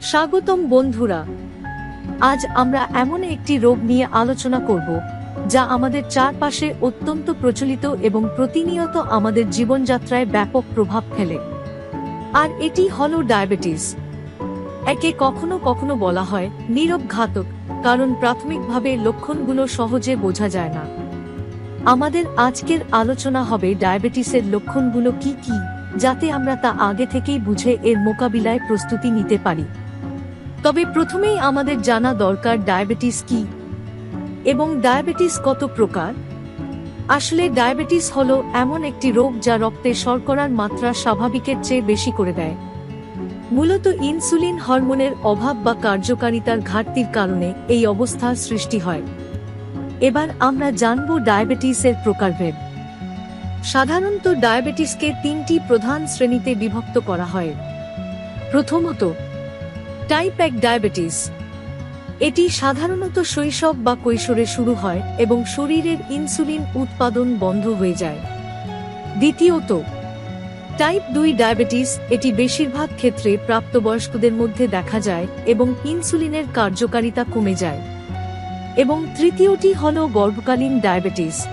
স্বাগতম বন্ধুরা। আজ আমরা এমন একটি রোগ নিয়ে আলোচনা করব, যা আমাদের চারপাশে অত্যন্ত প্রচলিত এবং প্রতিনিয়ত আমাদের জীবনযাত্রায় ব্যাপক প্রভাব ফেলে। আর এটি হল ডায়াবেটিস। একে কখনো কখনো বলা হয় নীরব ঘাতক কারণ প্রাথমিকভাবে লক্ষণগুলো সহজে বোঝা যায় না। আমাদের আজকের আলোচনা হবে ডায়াবেটিসের লক্ষণগুলো কি কি? যাতে আমরা তা আগে থেকেই বুঝে এর মোকাবিলায় প্রস্তুতি নিতে পারি। তবে প্রথমেই আমাদের জানা দরকার ডায়াবেটিস কি এবং ডায়াবেটিস কত প্রকার? আসলে ডায়াবেটিস হল এমন একটি রোগ যা রক্তে শর্করার মাত্রা স্বাভাবিকের চেয়ে বেশি করে দেয়। মূলত ইনসুলিন হরমোনের অভাব বা কার্যকারিতার ঘাটতির কারণে এই অবস্থার সৃষ্টি হয়। এবার আমরা জানব ডায়াবেটিসের প্রকারভেদ। সাধারণত ডায়াবেটিসকে তিনটি প্রধান শ্রেণীতে বিভক্ত করা হয়। প্রথমত টাইপ এক ডায়াবেটিস। এটি সাধারণত শৈশব বা কৈশোরে শুরু হয় এবং শরীরের ইনসুলিন উৎপাদন বন্ধ হয়ে যায়। দ্বিতীয়ত টাইপ দুই ডায়াবেটিস এটি বেশিরভাগ ক্ষেত্রে প্রাপ্তবয়স্কদের মধ্যে দেখা যায় এবং ইনসুলিনের কার্যকারিতা কমে যায়। এবং তৃতীয়টি হল গর্ভকালীন ডায়াবেটিস।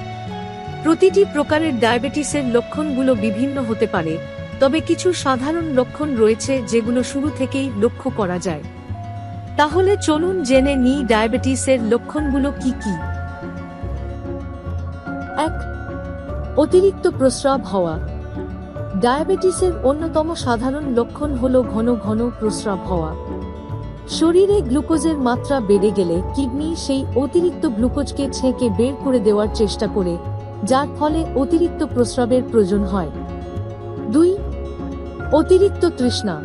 প্রতিটি প্রকারের ডায়াবেটিসের লক্ষণগুলো বিভিন্ন হতে পারে, তবে কিছু সাধারণ লক্ষণ রয়েছে যেগুলো শুরু থেকেই লক্ষ্য করা যায়। তাহলে চলুন জেনে নিই ডায়াবেটিসের লক্ষণগুলো কি কি। এক, অতিরিক্ত প্রস্রাব হওয়া। ডায়াবেটিসের অন্যতম সাধারণ লক্ষণ হল ঘন ঘন প্রস্রাব হওয়া। শরীরে গ্লুকোজের মাত্রা বেড়ে গেলে কিডনি সেই অতিরিক্ত গ্লুকোজকে ছেঁকে বের করে দেওয়ার চেষ্টা করে যার ফলে অতিরিক্ত প্রস্রাবের প্রয়োজন হয়। দুই, অতিরিক্ত তৃষ্ণা।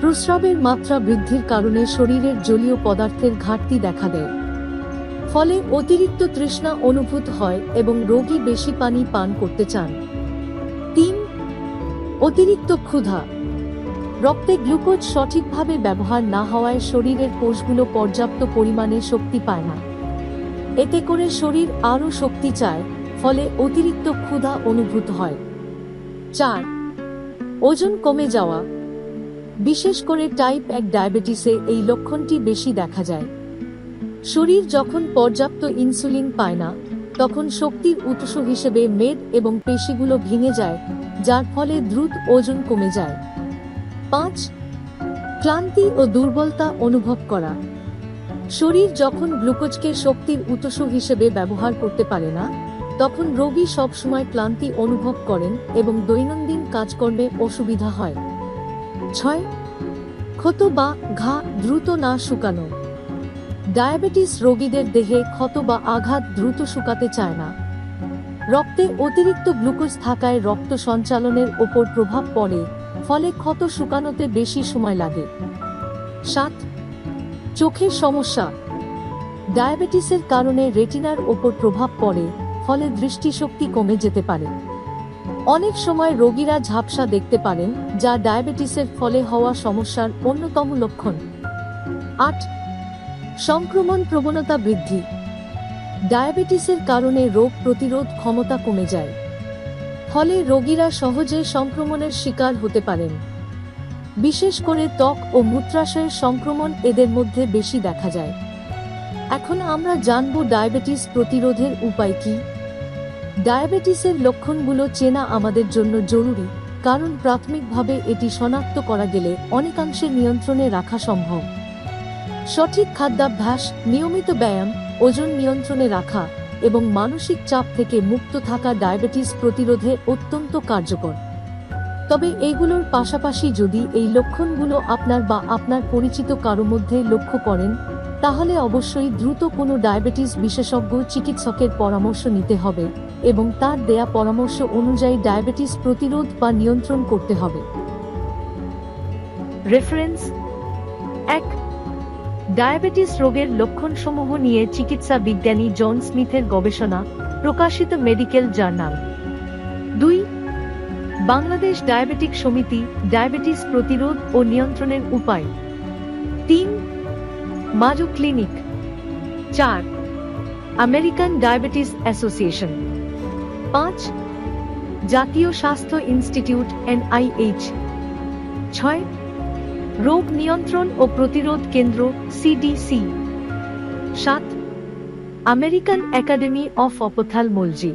প্রস্রাবের মাত্রা বৃদ্ধির কারণে শরীরের জলীয় পদার্থের ঘাটতি দেখা দেয়। ফলে অতিরিক্ত তৃষ্ণা অনুভূত হয় এবং রোগী বেশি পানি পান করতে চান। তিন, অতিরিক্ত ক্ষুধা। রক্তে গ্লুকোজ সঠিকভাবে ব্যবহার না হওয়ায় শরীরের কোষগুলো পর্যাপ্ত পরিমাণে শক্তি পায় না। এতে করে শরীর আরও শক্তি চায় ফলে অতিরিক্ত ক্ষুধা অনুভূত হয়। চার, ওজন কমে যাওয়া। বিশেষ করে টাইপ এক ডায়াবেটিসে এই লক্ষণটি বেশি দেখা যায়। শরীর যখন পর্যাপ্ত ইনসুলিন পায় না, তখন শক্তির উৎস হিসেবে মেদ এবং পেশিগুলো ভেঙে যায়, যার ফলে দ্রুত ওজন কমে যায়। পাঁচ, ক্লান্তি ও দুর্বলতা অনুভব করা। শরীর যখন গ্লুকোজকে শক্তির উৎস হিসেবে ব্যবহার করতে পারে না তখন রোগী সবসময় ক্লান্তি অনুভব করেন এবং দৈনন্দিন কাজকর্মে অসুবিধা হয়। ছয়, ক্ষত বা ঘা দ্রুত না শুকানো। ডায়াবেটিস রোগীদের দেহে ক্ষত বা আঘাত দ্রুত শুকাতে চায় না। রক্তে অতিরিক্ত গ্লুকোজ থাকায় রক্ত সঞ্চালনের ওপর প্রভাব পড়ে, ফলে ক্ষত শুকানোতে বেশি সময় লাগে। সাত, চোখের সমস্যা। ডায়াবেটিসের কারণে রেটিনার ওপর প্রভাব পড়ে ফলে দৃষ্টিশক্তি কমে যেতে পারে। অনেক সময় রোগীরা ঝাপসা দেখতে পারেন, যা ডায়াবেটিসের ফলে হওয়া সমস্যার অন্যতম লক্ষণ। আট, সংক্রমণ প্রবণতা বৃদ্ধি। ডায়াবেটিসের কারণে রোগ প্রতিরোধ ক্ষমতা কমে যায়। ফলে রোগীরা সহজে সংক্রমণের শিকার হতে পারেন। বিশেষ করে ত্বক ও মূত্রাশয়ের সংক্রমণ এদের মধ্যে বেশি দেখা যায়। এখন আমরা জানব ডায়াবেটিস প্রতিরোধের উপায় কি। ডায়াবেটিসের লক্ষণগুলো চেনা আমাদের জন্য জরুরি, কারণ প্রাথমিকভাবে এটি শনাক্ত করা গেলে অনেকাংশে নিয়ন্ত্রণে রাখা সম্ভব। সঠিক খাদ্যাভ্যাস, নিয়মিত ব্যায়াম, ওজন নিয়ন্ত্রণে রাখা এবং মানসিক চাপ থেকে মুক্ত থাকা ডায়াবেটিস প্রতিরোধে অত্যন্ত কার্যকর। তবে এগুলোর পাশাপাশি যদি এই লক্ষণগুলো আপনার বা আপনার পরিচিত কারও মধ্যে লক্ষ্য করেন তাহলে অবশ্যই দ্রুত কোনো ডায়াবেটিস বিশেষজ্ঞ চিকিৎসকের পরামর্শ নিতে হবে এবং তার দেয়া পরামর্শ অনুযায়ী ডায়াবেটিস প্রতিরোধ বা নিয়ন্ত্রণ করতে হবে। রেফারেন্স এক, ডায়াবেটিস রোগের লক্ষণসমূহ নিয়ে চিকিৎসা বিজ্ঞানী জন স্মিথের গবেষণা, প্রকাশিত মেডিকেল জার্নাল। দুই, বাংলাদেশ ডায়াবেটিক সমিতি ডায়াবেটিস প্রতিরোধ ও নিয়ন্ত্রণের উপায়। তিন মাজো ক্লিনিক চার আমেরিকান ডায়াবেটিস অ্যাসোসিয়েশন পাঁচ জাতীয় স্বাস্থ্য ইনস্টিটিউট এনআইএইচ ছয় রোগ নিয়ন্ত্রণ ও প্রতিরোধ কেন্দ্র সিডিসি সাত আমেরিকান একাডেমি অফ অপথালমোলজি